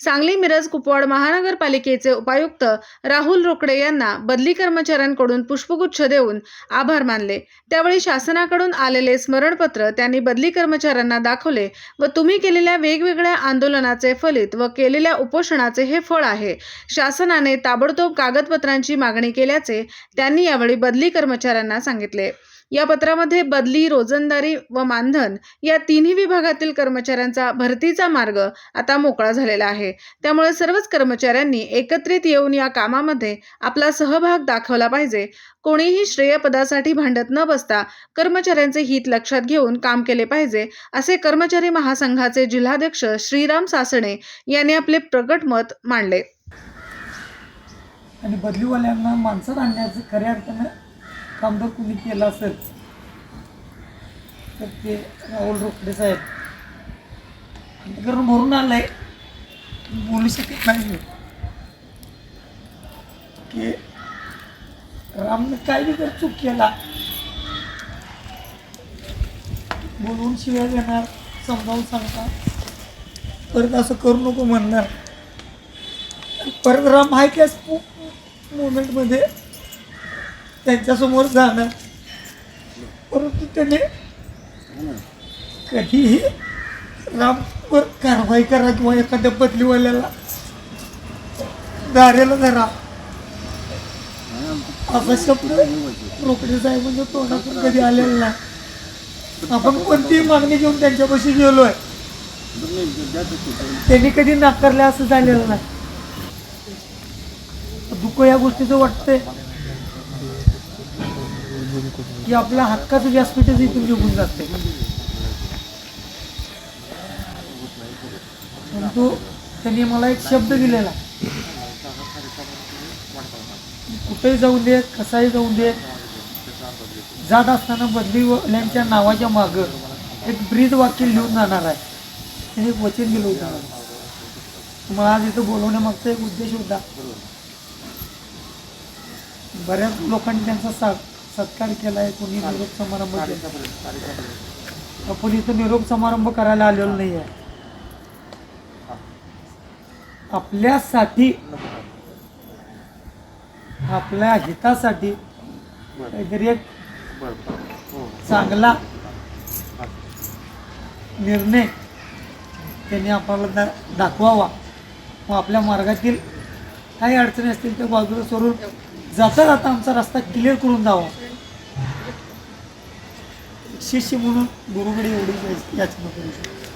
सांगली मिरज कुपवाड महानगरपालिकेचे उपायुक्त राहुल रोकडे यांना बदली कर्मचाऱ्यांकडून पुष्पगुच्छ देऊन आभार मानले. त्यावेळी शासनाकडून आलेले स्मरणपत्र त्यांनी बदली कर्मचाऱ्यांना दाखवले व तुम्ही केलेल्या वेगवेगळ्या आंदोलनाचे फलित व केलेल्या उपोषणाचे हे फळ आहे. शासनाने ताबडतोब कागदपत्रांची मागणी केल्याचे त्यांनी यावेळी बदली कर्मचाऱ्यांना सांगितले. या पत्रामध्ये बदली रोजंदारी व मानधन या तिन्ही विभागातील कर्मचाऱ्यांचा भरतीचा मार्ग आता मोकळा झालेला आहे. त्यामुळे सर्वच कर्मचाऱ्यांनी एकत्रित येऊन या कामामध्ये आपला सहभाग दाखवला पाहिजे. कोणीही श्रेयपदासाठी भांडत न बसता कर्मचाऱ्यांचे हित लक्षात घेऊन काम केले पाहिजे असे कर्मचारी महासंघाचे जिल्हाध्यक्ष श्रीराम सासणे यांनी आपले प्रकट मत मांडले. आणि बदलीवाल्यांना माणसात आणण्याचं खऱ्या अर्थानं काम जर कुणी केलं असेल तर ते राहुल रोकडे साहेब. कारण भरून आहे बोलू शकत नाही की रामने काय बी जर चूक केला बोलवून शिव्या देणार समजावून सांगणार. परत असं करू नको म्हणणार. परत राम आहे की मोमेंटमध्ये त्यांच्यासमोर जाणार. परंतु त्याने कधीही रामवर कारवाई करा किंवा एखाद्या बदलीवाल्याला दारेला धरा. असा शब्द रोकडे साहेब म्हणजे तोंडातून कधी आलेला नाही. आपण कोणतीही मागणी घेऊन त्यांच्यापाशी आहे त्यांनी कधी नाकारलं असं झालेलं नाही. दुःख या गोष्टीचं वाटतंय. की आपल्या हक्काचं व्यासपीठच इथून निघून जाते. परंतु त्यांनी मला एक शब्द दिलेला. कुठेही जाऊन दे कसाही जाऊन दे जात असताना बदलीवाल्यांच्या नावाच्या मागं एक ब्रीद वाक्य लिहून जाणार आहे. त्यांनी एक वचन दिलं होतं. मला. आज इथं बोलवण्यामागचा एक उद्देश होता. बऱ्याच लोकांनी त्यांचा साथ सत्कार केला आहे कोणी निरोप समारंभ केला. आपण इथं निरोप समारंभ करायला आलेलो नाही आहे आपल्यासाठी आपल्या हितासाठी काहीतरी एक चांगला निर्णय त्यांनी आपल्याला दा दाखवावा. व आपल्या मार्गातील काही अडचणी असतील त्या बाजूला सोडून जाता जाता आमचा रस्ता क्लिअर करून जावा शिष्य म्हणून गुरुकडे एवढी याचना करू शकतो